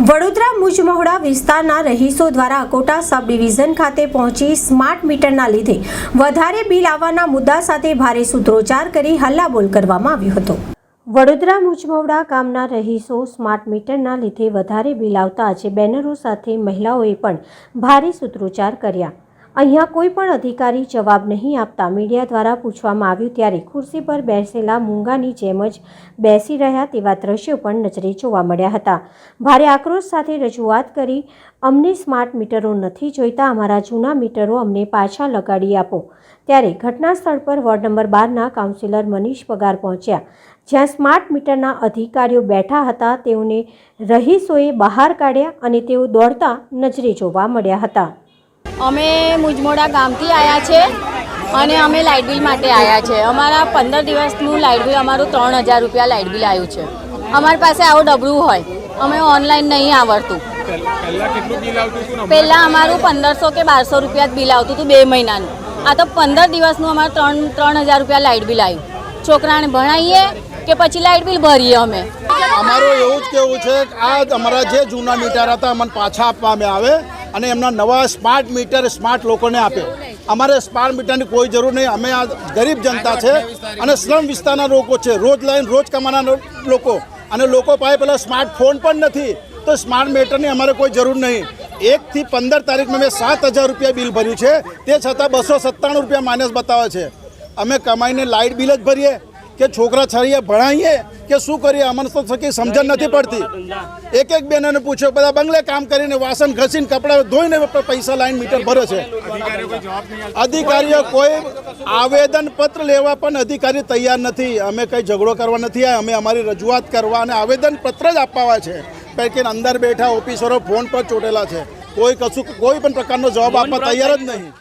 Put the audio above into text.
વડોદરા મુજમહોડા વિસ્તારના રહીશો દ્વારા અકોટા સબ ડિવિઝન ખાતે પહોંચી સ્માર્ટ મીટરના લીધે વધારે બિલ આવવાના મુદ્દા સાથે ભારે સૂત્રોચ્ચાર કરી હલ્લાબોલ કરવામાં આવ્યો હતો. વડોદરા મુજમહોડા ગામના રહીશો સ્માર્ટ મીટરના લીધે વધારે બિલ આવતા આજે બેનરો સાથે મહિલાઓએ પણ ભારે સૂત્રોચ્ચાર કર્યા. અહીંયા કોઈ પણ અધિકારી જવાબ નહીં આપતા મીડિયા દ્વારા પૂછવામાં આવ્યું ત્યારે ખુરશી પર બેસેલા મૂંગાની જેમ જ બેસી રહ્યા તેવા દ્રશ્યો પણ નજરે જોવા મળ્યા હતા. ભારે આક્રોશ સાથે રજૂઆત કરી, અમને સ્માર્ટ મીટરો નથી જોઈતા, અમારા જૂના મીટરો અમને પાછા લગાડી આપો. ત્યારે ઘટના સ્થળ પર વોર્ડ નંબર બારના કાઉન્સિલર મનીષ પગાર પહોંચ્યા. જ્યાં સ્માર્ટ મીટરના અધિકારીઓ બેઠા હતા, તેઓને રહીશોએ બહાર કાઢ્યા અને તેઓ દોડતા નજરે જોવા મળ્યા હતા. અમે મુજમોડા ગામથી આવ્યા છે અને અમે લાઇટ બિલ માટે આવ્યા છે. અમારા પંદર દિવસનું લાઇટ બિલ, અમારું ત્રણ હજાર રૂપિયા લાઇટ બિલ આવ્યું છે. અમારી પાસે આવું ડબરું હોય, અમે ઓનલાઈન નહીં આવડતું. પહેલા અમારું પંદરસો કે બારસો રૂપિયા બિલ આવતું હતું બે મહિનાનું. આ તો પંદર દિવસનું અમારું ત્રણ ત્રણ હજાર રૂપિયા લાઇટ બિલ આવ્યું. છોકરાને ભણાવીએ કે પછી લાઇટ બિલ ભરીએ અમે? અમારું એવું જ કેવું છે આ અમારા જે જૂના મીટર હતા, અમને પાછા આપવામાં આવે. અને એમના નવા સ્માર્ટ મીટર સ્માર્ટ લોકોને આપે. અમારે સ્માર્ટ મીટરની કોઈ જરૂર નહીં. અમે આ ગરીબ જનતા છે અને શ્રમ વિસ્તારના લોકો છે. રોજ લાઈન રોજ કમાના લોકો. અને લોકો પાસે પેલા સ્માર્ટફોન પણ નથી. તો સ્માર્ટ મીટરની અમારે કોઈ જરૂર નહીં. એકથી પંદર તારીખમાં મેં સાત હજાર રૂપિયા બિલ ભર્યું છે. તે છતાં બસો સત્તાણું રૂપિયા માઇનસ બતાવે છે. અમે કમાઈને લાઇટ બિલ જ ભરીએ. કે છોકરા છરીએ ભણાવીએ કે શું કરીએ? અમને તો થકી સમજણ નથી પડતી. એક એક બેનને પૂછ્યો બધા બંગલે કામ કરીને વાસણ ઘસીને કપડાં ધોઈને પૈસા લાઈન મીટર ભરે છે. અધિકારીઓ કોઈ આવેદન પત્ર લેવા પણ અધિકારી તૈયાર નથી. અમે કંઈ ઝઘડો કરવા નથી આવ્યા. અમે અમારી રજૂઆત કરવા અને આવેદન પત્ર જ આપવા છે. કે અંદર બેઠા ઓફિસરો ફોન પર ચોટેલા છે. કોઈ કશું કોઈ પણ પ્રકારનો જવાબ આપવા તૈયાર જ નહીં.